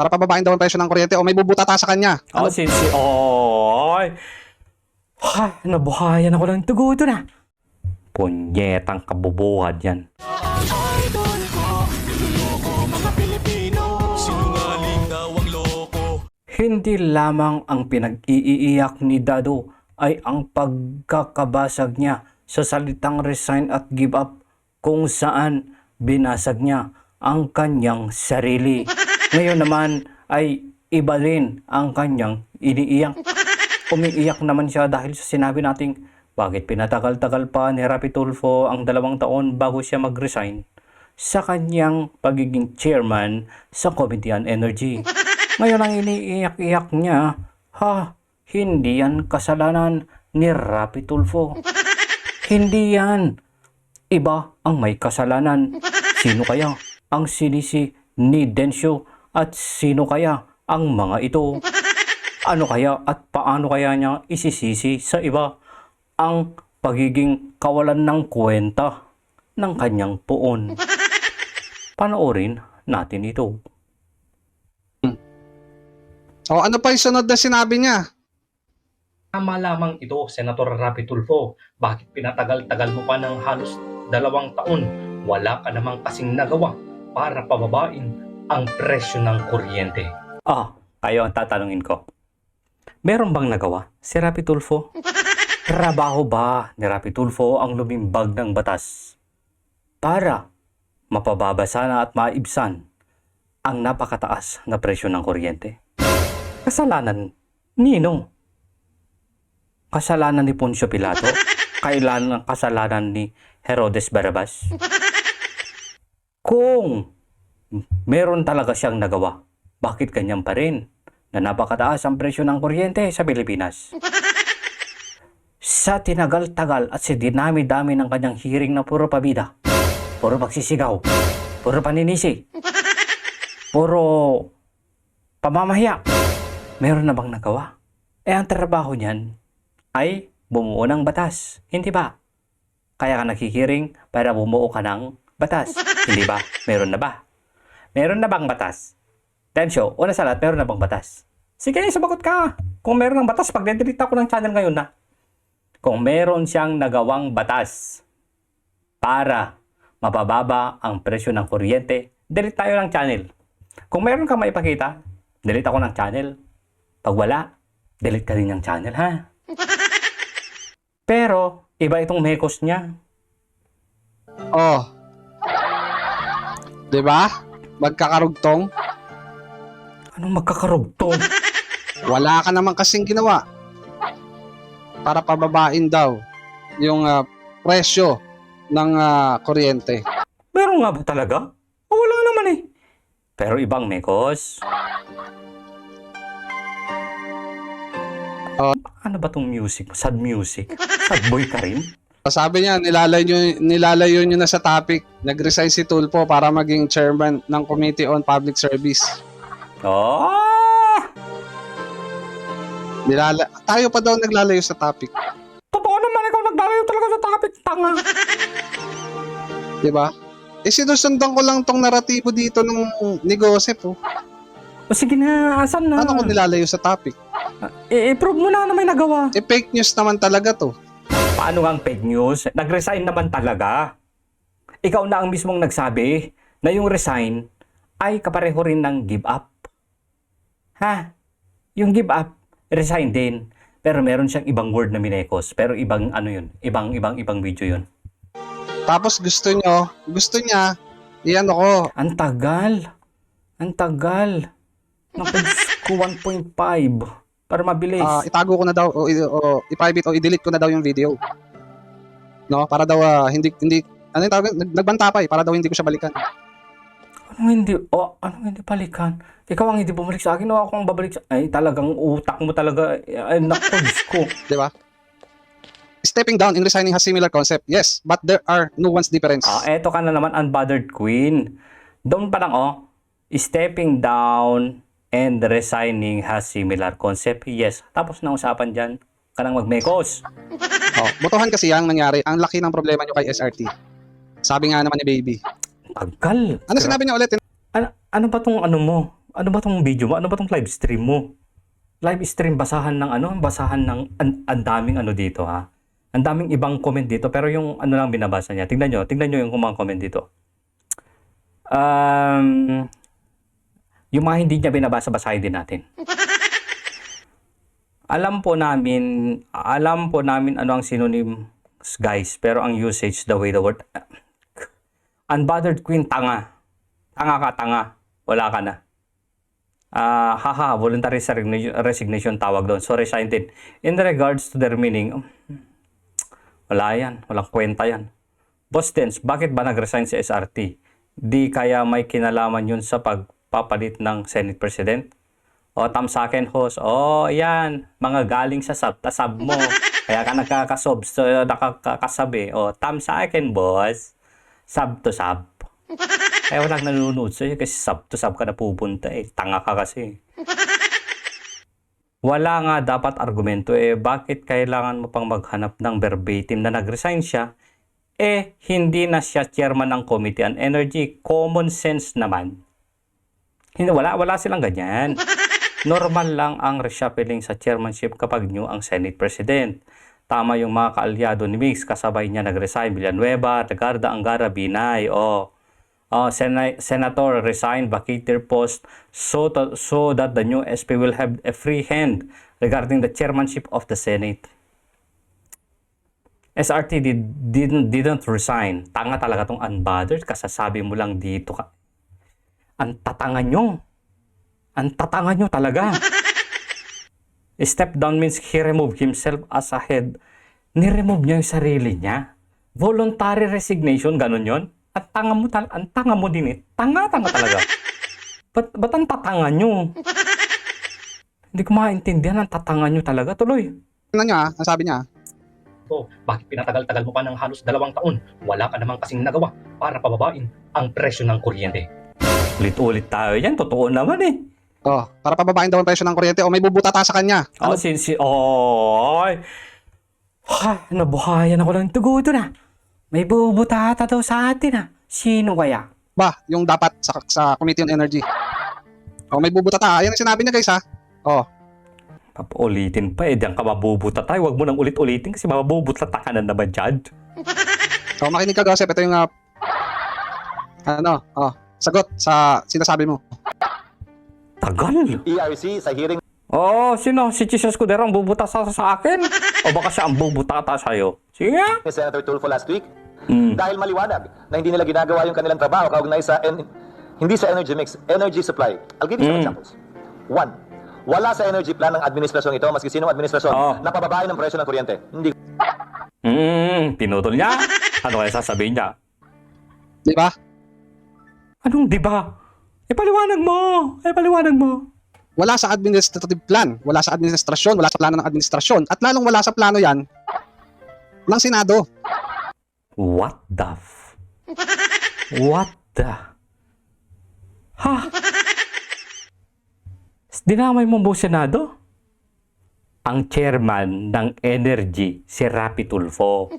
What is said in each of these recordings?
para pababain daw ang presyo ng kuryente o may bubutata sa kanya. Oh, si, si, oy. Ay, nabuhayan ako ng tugo ito na. Punyetang kabubuhad yan. Hindi lamang ang pinag-iiyak ni Dado ay ang pagkakabasag niya sa salitang resign at give up kung saan binasag niya ang kanyang sarili. Ngayon naman ay iba rin ang kanyang iniiyak. Umiiyak naman siya dahil sa sinabi nating bakit pinatagal-tagal pa ni Rapi Tulfo ang dalawang taon bago siya mag-resign sa kanyang pagiging chairman sa Committee on Energy. Ngayon ang iniiyak-iyak niya, ha, hindi yan kasalanan ni Rapi Tulfo. Hindi yan. Iba ang may kasalanan. Sino kaya ang sinisi ni Densyo at sino kaya ang mga ito? Ano kaya at paano kaya niya isisisi sa iba ang pagiging kawalan ng kwenta ng kanyang puon? Panoorin natin ito. O ano pa yung sunod na sinabi niya? Tama lamang ito, Senator Rapi Tulfo. Bakit pinatagal-tagal mo pa ng halos dalawang taon? Wala ka namang kasing nagawa para pababain ang presyo ng kuryente. Ah, kayo ang tatanungin ko. Meron bang nagawa si Rapi Tulfo? Trabaho ba ni Rapi Tulfo ang lumimbag ng batas para mapababa sana at maibsan ang napakataas na presyo ng kuryente? Kasalanan nino? Kasalanan ni Poncio Pilato? Kailan ang kasalanan ni Herodes Barabas? Kung meron talaga siyang nagawa, bakit ganyan pa rin na napakataas ang presyo ng kuryente sa Pilipinas? Sa tinagal-tagal at sa dinami-dami ng kanyang hearing na puro pabida, puro pagsisigaw, puro paninisi, puro pamamahiya, meron na bang nagawa? Eh ang trabaho niyan ay bumuo ng batas, hindi ba? Kaya ka nakikiring para bumuo ka ng batas, hindi ba? Meron na ba? Meron na bang batas? Tensyo, una sa lahat, meron na bang batas? Sige, sumagot ka. Kung meron ng batas, pag-delete ako ng channel ngayon na. Kung meron siyang nagawang batas para mapababa ang presyo ng kuryente, delete tayo ng channel. Kung meron kang maipakita, delete ako ng channel. Pag wala, delete ka rin ng channel, ha? Pero, iba itong mekos niya. Oh. 'Di ba? Magkakarugtong. Anong magkakarugtong? Wala ka naman kasing ginawa para pababain daw yung ah, presyo ng ah, kuryente. Meron nga ba talaga? O, wala naman eh. Pero ibang mekos. Oh. Ano ba tong music? Sad music? Sad boy ka rin? Sabi niya, nilalayo, nilalayo niyo na sa topic. Nag-resign si Tulfo para maging chairman ng Committee on Public Service. Oh! Nilala tayo pa daw naglalayo sa topic. Totoo naman ikaw naglalayo talaga sa topic, tanga. Di ba? Eh, sinusundan ko lang tong naratibo dito ng negosyo po. O sige na, asan na? Ano kung nilalayo sa topic? I-prove mo na na may nagawa. Eh, fake news naman talaga to. Paano nga ang fake news? Nag-resign naman talaga. Ikaw na ang mismong nagsabi na yung resign ay kapareho rin ng give up. Ha? Yung give up, resign din. Pero meron siyang ibang word na minekos. Pero ibang ano yun? Ibang, ibang, ibang video yun. Tapos gusto nyo, gusto niya, iyan ako, Ang tagal. Ang tagal. Diyos ko, 1.5. Para mabilis. ah, itago ko na daw, o, i- o i-private, o i-delete ko na daw yung video. No? Para daw, ah, hindi, hindi, ano yung tawag? Nag- Nagbanta pa eh, para daw hindi ko siya balikan. Anong hindi, oh, anong hindi balikan? Ikaw ang hindi bumalik sa akin, o ako ang babalik sa... Ay, talagang utak mo talaga. Ay, naku, Diyos ko. Di ba? Stepping down in resigning has similar concept. Yes, but there are nuance difference. Ah, eto ka na naman, unbothered queen. Doon pa lang, oh. Stepping down and resigning has similar concept. Yes. Tapos na usapan dyan. Ka nang magmekos. Oh, botohan kasi yang nangyari. Ang laki ng problema nyo kay SRT. Sabi nga naman ni Baby. Tagal. Ano sinabi niya ulit? Ano, ano ba tong ano mo? Ano ba tong video mo? Ano ba tong live stream mo? Live stream basahan ng ano? Basahan ng an, ang daming ano dito ha. Ang daming ibang comment dito pero yung ano lang binabasa niya. Tingnan nyo, tingnan nyo yung mga comment dito. Um, yung mga hindi niya binabasa, basahin din natin. alam po namin, alam po namin ano ang synonym guys, pero ang usage, the way the word, unbothered queen, tanga. Tanga ka, tanga. Wala ka na. Ah, haha, voluntary resign- resignation tawag doon. So, resign din. In regards to their meaning, um, wala yan. Walang kwenta yan. Boss Dens, bakit ba nag-resign si SRT? Di kaya may kinalaman yun sa pagpapalit ng Senate President? O tam sa akin, host. O, yan. Mga galing sa sub, tasab mo. Kaya ka nagkakasob, so, nakakasabi. O, tam sa akin, boss. Sub to sub. Kaya walang nanonood sa'yo kasi sub to sub ka na pupunta eh. Tanga ka kasi. Wala nga dapat argumento eh. Bakit kailangan mo pang maghanap ng verbatim na nag-resign siya? Eh, hindi na siya chairman ng Committee on Energy. Common sense naman. Hindi, wala, wala silang ganyan. Normal lang ang reshuffling sa chairmanship kapag new ang Senate President. Tama yung mga kaalyado ni Mix, kasabay niya nag-resign, Villanueva, Tagarda, Angara, Binay, o oh, Sena- Senator resign, vacate their post so, to- so that the new SP will have a free hand regarding the chairmanship of the Senate. SRT did, didn't, didn't resign. Tanga talaga tong unbothered. Kasasabi mo lang dito ka. Ang tatanga nyo. Ang tatanga nyo talaga. Step down means he removed himself as a head. Ni-remove niya yung sarili niya. Voluntary resignation, ganun yon. Ang tanga mo tal ang tanga mo din eh. Tanga-tanga talaga. Ba't, ba't ang tatanga nyo? Hindi ko maintindihan ang tatanga nyo talaga. Tuloy. Tingnan niya, ang sabi niya, Oh, bakit pinatagal-tagal mo pa ng halos dalawang taon? Wala ka namang kasing nagawa para pababain ang presyo ng kuryente. Ulit-ulit tayo yan. Totoo naman eh. oh, para pababain daw ang presyo ng kuryente o may bubutata sa kanya. Oh, si, si, oh, ay. Ha, nabuhayan ako ng tugo ito na. May bubutata daw sa atin ah. Sino kaya? Ba, yung dapat sa, sa Committee on Energy. O, may bubutata. Ayan ang sinabi niya guys ha. Oh, Papaulitin pa eh. Diyan ka mabubuta tayo. Huwag mo nang ulit-ulitin kasi mabubuta ka na naman dyan. so makinig ka Joseph. Ito yung, ah, ano, oh, sagot sa sinasabi mo. Tagal. ERC sa hearing Oh, sino? Si Chis Escudero ang bubuta sa, sa akin? o baka siya ang bubutata sa'yo? Sige nga. ni Senator Tulfo last week Hmm. dahil maliwanag na hindi nila ginagawa yung kanilang trabaho kaugnay sa en- hindi sa energy mix, energy supply. I'll give you some Mm. examples. One, wala sa energy plan ng administrasyon ito, maski sinong administrasyon, Oh. na pababain ng presyo ng kuryente. Hindi Hmm, pinutol niya. Ano kaya sasabihin niya? Di ba? Anong di ba? Ipaliwanag mo! Ipaliwanag mo! Wala sa administrative plan. Wala sa administrasyon. Wala sa plano ng administrasyon. At lalong wala sa plano yan ng Senado. What the f... What the... Ha? Dinamay mo mo Senado? Ang chairman ng energy, si Rapi Tulfo.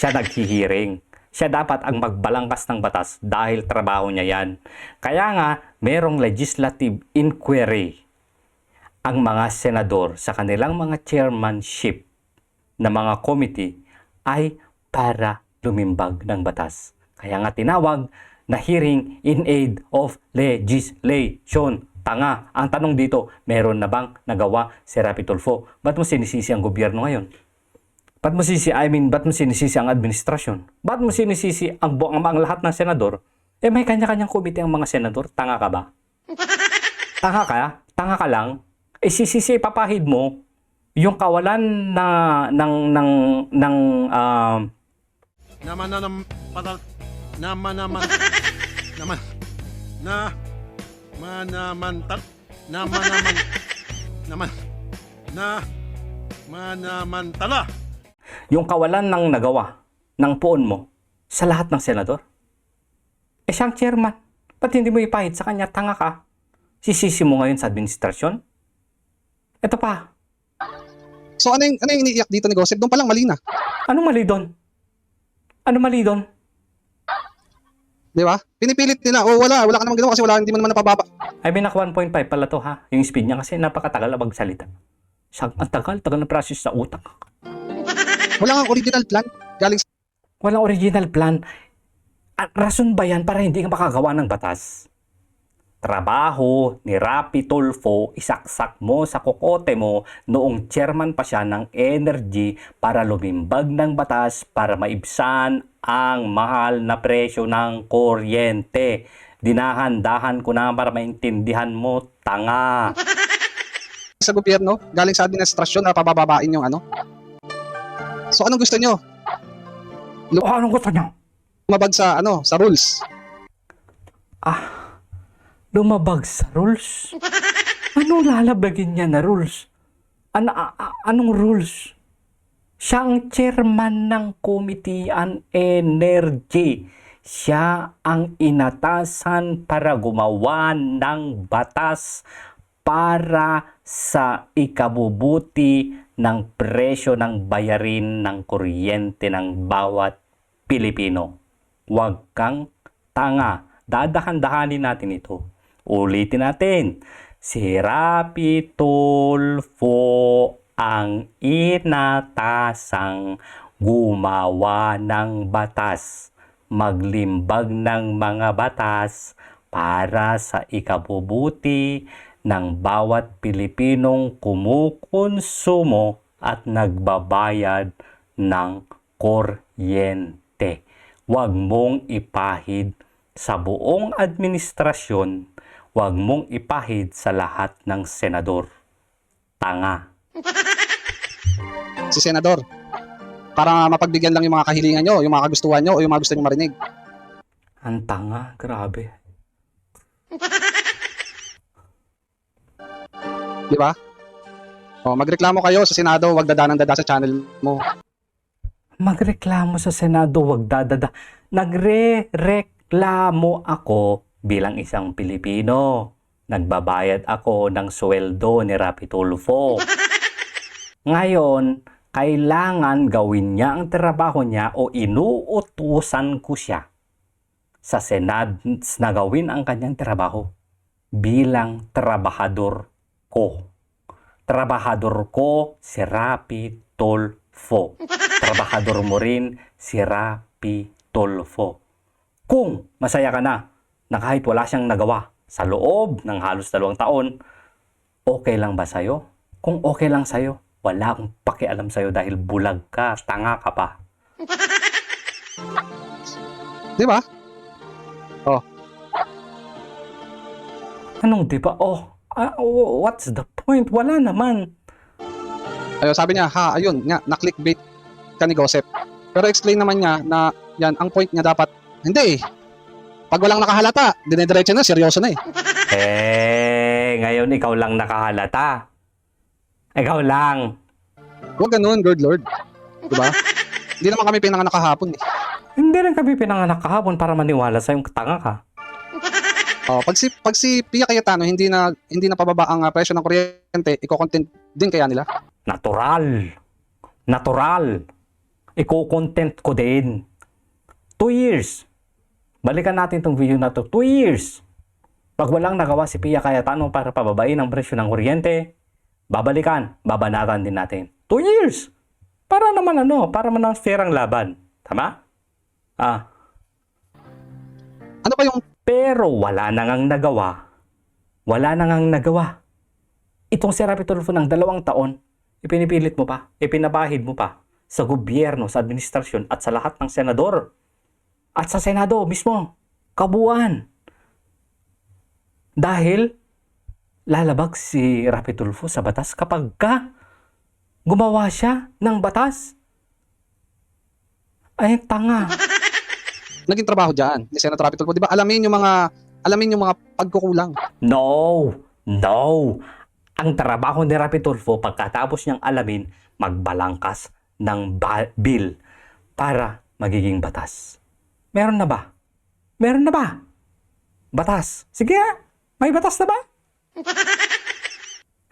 Siya naghihiring. Siya dapat ang magbalangkas ng batas dahil trabaho niya yan. Kaya nga, merong legislative inquiry ang mga senador sa kanilang mga chairmanship na mga committee ay para lumimbag ng batas. Kaya nga tinawag na hearing in aid of legislation. Tanga. Ang tanong dito, meron na bang nagawa si Rapi Tulfo? Ba't mo sinisisi ang gobyerno ngayon? Ba't mo sisi, I mean, ba't mo sinisisi ang administrasyon? Ba't mo sinisisi ang, bu- ang, ang lahat ng senador? Eh may kanya-kanyang komite ang mga senador. Tanga ka ba? Tanga ka? Tanga ka lang? Eh sisisi, papahid mo yung kawalan na ng ng ng um, naman na nam patal naman naman naman na manamantal naman naman naman na manamantala yung kawalan ng nagawa ng poon mo sa lahat ng senador. Eh siyang chairman. Ba't hindi mo ipahid sa kanya? Tanga ka. Sisisi mo ngayon sa administrasyon? Ito pa. So ano yung, ano yung iniiyak dito ni Gossip? Doon pa lang mali na. Anong mali doon? Ano mali doon? Di ba? Pinipilit nila, oh wala, wala ka naman ginawa kasi wala, hindi mo naman napababa. Ay, binak 1.5 pala to ha. Yung speed niya kasi napakatagal na magsalita. Sa, ang tagal, tagal na process sa utak. Wala kang original plan. Galing sa Walang original plan. At rason ba yan para hindi ka makagawa ng batas? Trabaho ni Rapi Tulfo, isaksak mo sa kokote mo noong chairman pa siya ng energy para lumimbag ng batas para maibsan ang mahal na presyo ng kuryente. Dinahan-dahan ko na para maintindihan mo, tanga. sa gobyerno, galing sa administrasyon na pabababain yung ano. So anong gusto nyo? O anong gusto niyo? Lumabag sa ano, sa rules. lumabag sa rules? Anong lalabagin niya na rules? Ano, a- a- anong rules? Siya ang chairman ng Committee on Energy. Siya ang inatasan para gumawa ng batas para sa ikabubuti ng presyo ng bayarin ng kuryente ng bawat Pilipino. Huwag kang tanga. Dadahan-dahanin natin ito. Ulitin natin. Si Rapi Tulfo ang inatasang gumawa ng batas, maglimbag ng mga batas para sa ikabubuti ng bawat Pilipinong kumukonsumo at nagbabayad ng kuryente. Huwag mong ipahid sa buong administrasyon, huwag mong ipahid sa lahat ng senador. Tanga. si senador para mapagbigyan lang yung mga kahilingan nyo, yung mga kagustuhan nyo, o yung mga gusto nyo marinig. Ang tanga, grabe. Di ba? O, magreklamo kayo sa Senado, wag dadanang dada sa channel mo. Magreklamo sa Senado, wag dadada. Nagre-reklamo ako bilang isang Pilipino. Nagbabayad ako ng sweldo ni Rapi Tulfo. Ngayon, kailangan gawin niya ang trabaho niya o inuutusan ko siya sa Senad na gawin ang kanyang trabaho bilang trabahador ko. Trabahador ko si Rapi Tulfo. Trabahador mo rin si Rapi Tulfo. Kung masaya ka na na kahit wala siyang nagawa sa loob ng halos dalawang taon, okay lang ba sa'yo? Kung okay lang sa'yo, wala akong pakialam sa'yo dahil bulag ka, tanga ka pa. Di ba? Anong di ba? Oh, ah, oh, what's the point? Wala naman. Ayo, sabi niya, ha, ayun, nga, na-clickbait ka ni Gossip. Pero explain naman niya na yan, ang point niya dapat, hindi eh. Pag walang nakahalata, dinediretso na, seryoso na eh. Eh, ngayon ikaw lang nakahalata. Ikaw lang. Huwag ganun, good lord. Di ba? Hindi naman kami pinanganak kahapon eh. Hindi rin kami pinanganak kahapon para maniwala sa yung tanga ka. Oh, pag si pag si Pia Cayetano hindi na hindi na pababa ang ah, presyo ng kuryente, iko-content din kaya nila. Natural. Natural. Iko-content ko din. Two years. Balikan natin tong video na to. Two years. Pag walang nagawa si Pia Cayetano para pababain ang presyo ng kuryente, babalikan, babanatan din natin. Two years. Para naman ano, para man ang fair ang laban. Tama? Ah, Ano pa yung pero wala na ngang nagawa. Wala na ngang nagawa. Itong si Rapi ng dalawang taon, ipinipilit mo pa, ipinabahid mo pa sa gobyerno, sa administrasyon at sa lahat ng senador. At sa Senado mismo, kabuuan. Dahil lalabag si Rapi sa batas kapag ka gumawa siya ng batas. Ay, tanga. Naging trabaho diyan ni Senator Rapi Tulfo? 'Di ba? Alamin yung mga alamin yung mga pagkukulang. No! No! Ang trabaho ni Rapi Tulfo pagkatapos niyang alamin, magbalangkas ng ba- bill para magiging batas. Meron na ba? Meron na ba? Batas. Sige. May batas na ba?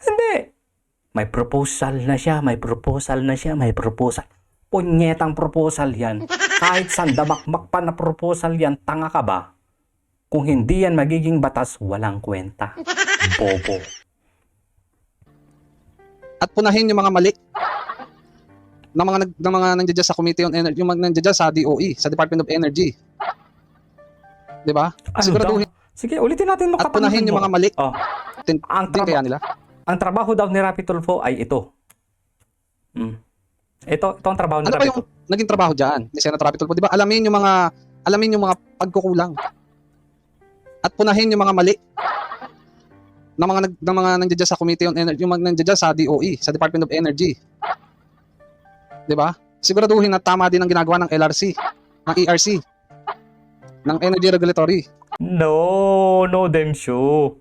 Hindi. May proposal na siya, may proposal na siya, may proposal. Punyetang proposal yan. Kahit sandamakmak pa na proposal yan, tanga ka ba? Kung hindi yan magiging batas, walang kwenta. Bobo. At punahin yung mga mali ng mga ng mga nandiyan sa Committee on Energy, yung mga nandiyan sa DOE, sa Department of Energy. 'Di ba? Ano Siguraduhin daw? Sige, ulitin natin at punahin yung mga mali. Oh, Tin, ang, din traba- kaya nila. ang trabaho daw ni Rapi Tulfo ay ito. Mm. Ito, ito ang trabaho ni Ano ba yung naging trabaho diyan ni Senator Rapi Tulfo? 'Di ba? Alamin yung mga alamin yung mga pagkukulang. At punahin yung mga mali ng mga nag, ng mga nandiyan sa Committee on Energy, yung mga nandiyan sa DOE, sa Department of Energy. 'Di ba? Siguraduhin na tama din ang ginagawa ng LRC, ng ERC, ng Energy Regulatory. No, no Densyo.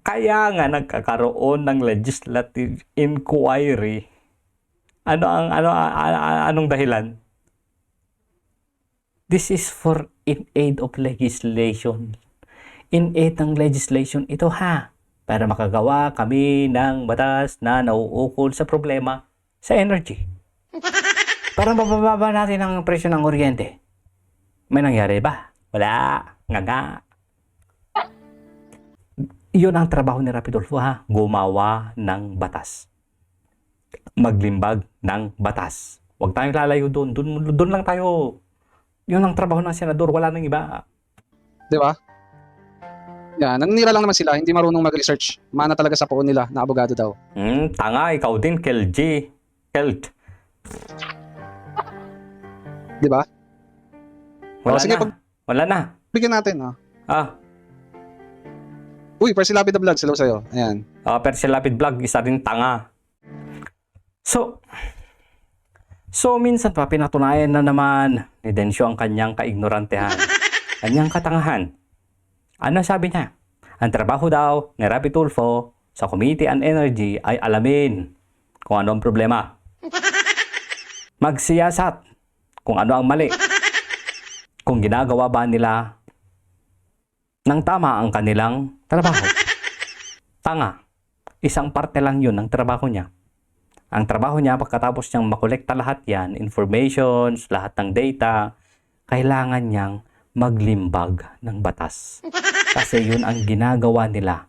Kaya nga nagkakaroon ng legislative inquiry. Ano ang ano anong dahilan? This is for in aid of legislation. In aid ng legislation ito ha. Para makagawa kami ng batas na nauukol sa problema sa energy. Para mabababa natin ang presyo ng kuryente. May nangyari ba? Wala. Nga nga. Iyon ang trabaho ni Rapidolfo ha. Gumawa ng batas. Maglimbag ng batas. Huwag tayong lalayo doon. Doon, doon lang tayo. Yun ang trabaho ng senador. Wala nang iba. 'di ba? Yan, naninira lang naman sila, hindi marunong mag-research. Mana talaga sa poon nila na abogado daw. Hmm, tanga. Ikaw din, Kelji. Kelt. 'Di ba? Wala Oh, sige, na. pag- Wala na. Bigyan natin, ah. Ah, Uy, Percy Lapid the Vlog, hello sa'yo. Ayan. Uh, pero si Lapid Vlog, isa rin tanga. So, so minsan pa pinatunayan na naman ni Densyo ang kanyang kaignorantehan, kanyang katangahan. Ano sabi niya? Ang trabaho daw ni Rapi Tulfo sa Committee on Energy ay alamin kung ano ang problema. Magsiyasat kung ano ang mali. Kung ginagawa ba nila ng tama ang kanilang trabaho. Tanga. Isang parte lang yun ng trabaho niya. Ang trabaho niya pagkatapos niyang makolekta lahat yan, informations, lahat ng data, kailangan niyang maglimbag ng batas. Kasi yun ang ginagawa nila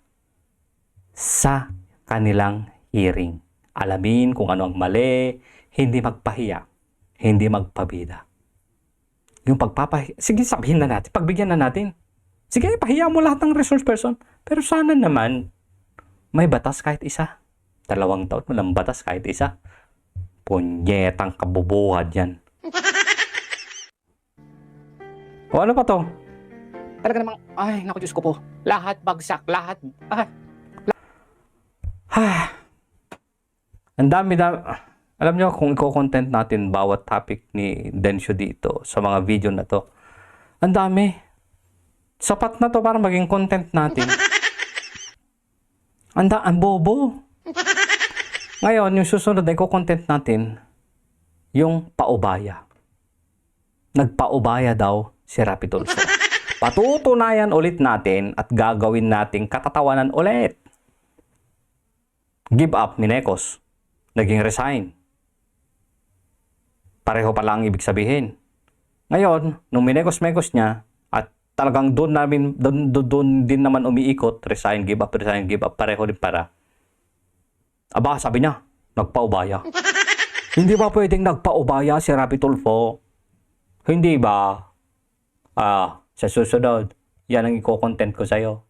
sa kanilang hearing. Alamin kung ano ang mali, hindi magpahiya, hindi magpabida. Yung pagpapahiya, sige sabihin na natin, pagbigyan na natin. Sige, pahiya mo lahat ng resource person. Pero sana naman, may batas kahit isa. Dalawang taon, walang batas kahit isa. Punyetang kabubuhad yan. o ano pa to? Talaga namang, ay, naku Diyos ko po. Lahat bagsak, lahat. Ah. Ah. Ang dami na, alam nyo kung i-content natin bawat topic ni Densyo dito sa mga video na to. Ang dami. Sapat na to para maging content natin. Anda, ang bobo. Ngayon, yung susunod na i-content natin, yung paubaya. Nagpaubaya daw si Rapi Tulfo. Patutunayan ulit natin at gagawin nating katatawanan ulit. Give up, Minekos. Naging resign. Pareho pala ang ibig sabihin. Ngayon, nung minekos-mekos niya, at talagang doon namin, doon, doon, doon din naman umiikot, resign, give up, resign, give up, pareho din para. Aba, sabi niya, nagpaubaya. Hindi ba pwedeng nagpaubaya si Rapi Tulfo? Hindi ba? Ah, sa susunod, yan ang i-content ko sa'yo.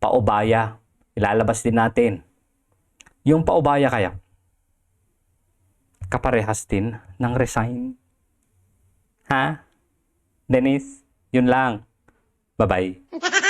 Paubaya. Ilalabas din natin. Yung paubaya kaya, kaparehas din ng resign. Ha? Dennis, yun lang. Bye-bye.